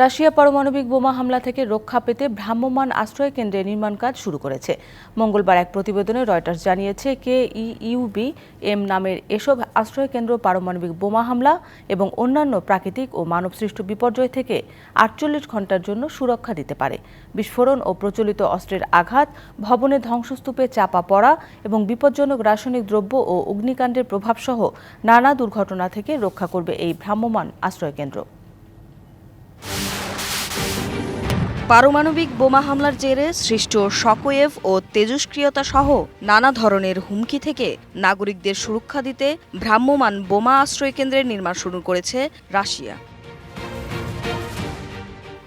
Russia পারমাণবিক বোমা হামলা থেকে রক্ষা পেতে ভ্রাম্যমাণ আশ্রয় কেন্দ্রে নির্মাণ কাজ শুরু করেছে। মঙ্গলবার এক প্রতিবেদনে রয়টার্স জানিয়েছে কে ইউবি এম নামের এসব আশ্রয় কেন্দ্র পারমাণবিক বোমা হামলা এবং অন্যান্য প্রাকৃতিক ও মানবসৃষ্ট বিপর্যয় থেকে আটচল্লিশ ঘণ্টার জন্য সুরক্ষা দিতে পারে। বিস্ফোরণ ও প্রচলিত অস্ত্রের আঘাত ভবনের ধ্বংসস্তূপে চাপা পড়া এবং বিপজ্জনক রাসায়নিক দ্রব্য ও অগ্নিকাণ্ডের প্রভাবসহ নানা দুর্ঘটনা থেকে রক্ষা করবে এই ভ্রাম্যমাণ আশ্রয় কেন্দ্র। পারমাণবিক বোমা হামলার জেরে সৃষ্ট শকওয়েভ ও তেজস্ক্রিয়তা সহ নানা ধরনের হুমকি থেকে নাগরিকদের সুরক্ষা দিতে ভ্রাম্যমাণ বোমা আশ্রয় কেন্দ্রের নির্মাণ শুরু করেছে রাশিয়া।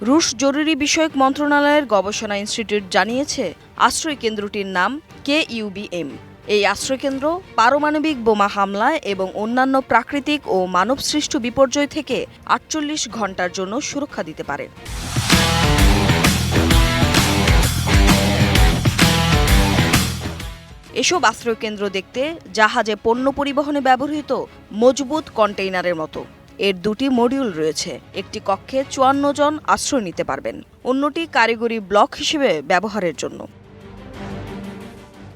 রুশ জরুরি বিষয়ক মন্ত্রণালয়ের গবেষণা ইনস্টিটিউট জানিয়েছে, আশ্রয় কেন্দ্রটির নাম কে ইউবিএম এই আশ্রয়কেন্দ্র পারমাণবিক বোমা হামলা এবং অন্যান্য প্রাকৃতিক ও মানবসৃষ্ট বিপর্যয় থেকে আটচল্লিশ ঘণ্টার জন্য সুরক্ষা দিতে পারে। এসব আশ্রয়কেন্দ্র দেখতে জাহাজে পণ্য পরিবহনে ব্যবহৃত মজবুত কন্টেইনারের মতো। এর দুটি মডিউল রয়েছে। একটি কক্ষে চুয়ান্ন জন আশ্রয় নিতে পারবেন। অন্যটি কারিগরি ব্লক হিসেবে ব্যবহারের জন্য।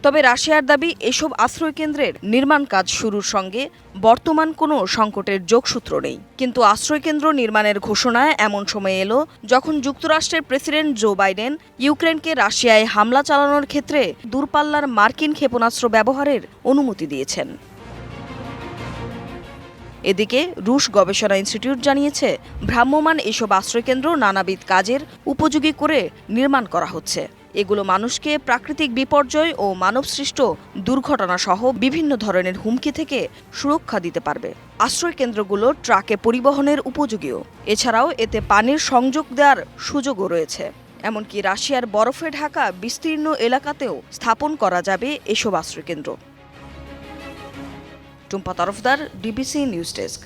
তবে রাশিয়ার দাবি, এসব আশ্রয়কেন্দ্রের নির্মাণ কাজ শুরুর সঙ্গে বর্তমান কোনো সংকটের যোগসূত্র নেই। কিন্তু আশ্রয়কেন্দ্র নির্মাণের ঘোষণায় এমন সময় এলো যখন যুক্তরাষ্ট্রের প্রেসিডেন্ট জো বাইডেন ইউক্রেনকে রাশিয়ায় হামলা চালানোর ক্ষেত্রে দূরপাল্লার মার্কিন ক্ষেপণাস্ত্র ব্যবহারের অনুমতি দিয়েছেন। এদিকে রুশ গবেষণা ইনস্টিটিউট জানিয়েছে, ভ্রাম্যমাণ এসব আশ্রয়কেন্দ্র নানাবিধ কাজের উপযোগী করে নির্মাণ করা হচ্ছে। এগুলো মানুষকে প্রাকৃতিক বিপর্যয় ও মানবসৃষ্ট দুর্ঘটনা সহ বিভিন্ন ধরনের হুমকি থেকে সুরক্ষা দিতে পারবে। আশ্রয় কেন্দ্রগুলো ট্রাকে পরিবহনের উপযোগীও। এছাড়াও এতে পানির সংযোগ দেওয়ার সুযোগও রয়েছে। এমনকি রাশিয়ার বরফে ঢাকা বিস্তীর্ণ এলাকাতেও স্থাপন করা যাবে এসব আশ্রয়কেন্দ্র। Tumpa Tarafdar, DBC news desk.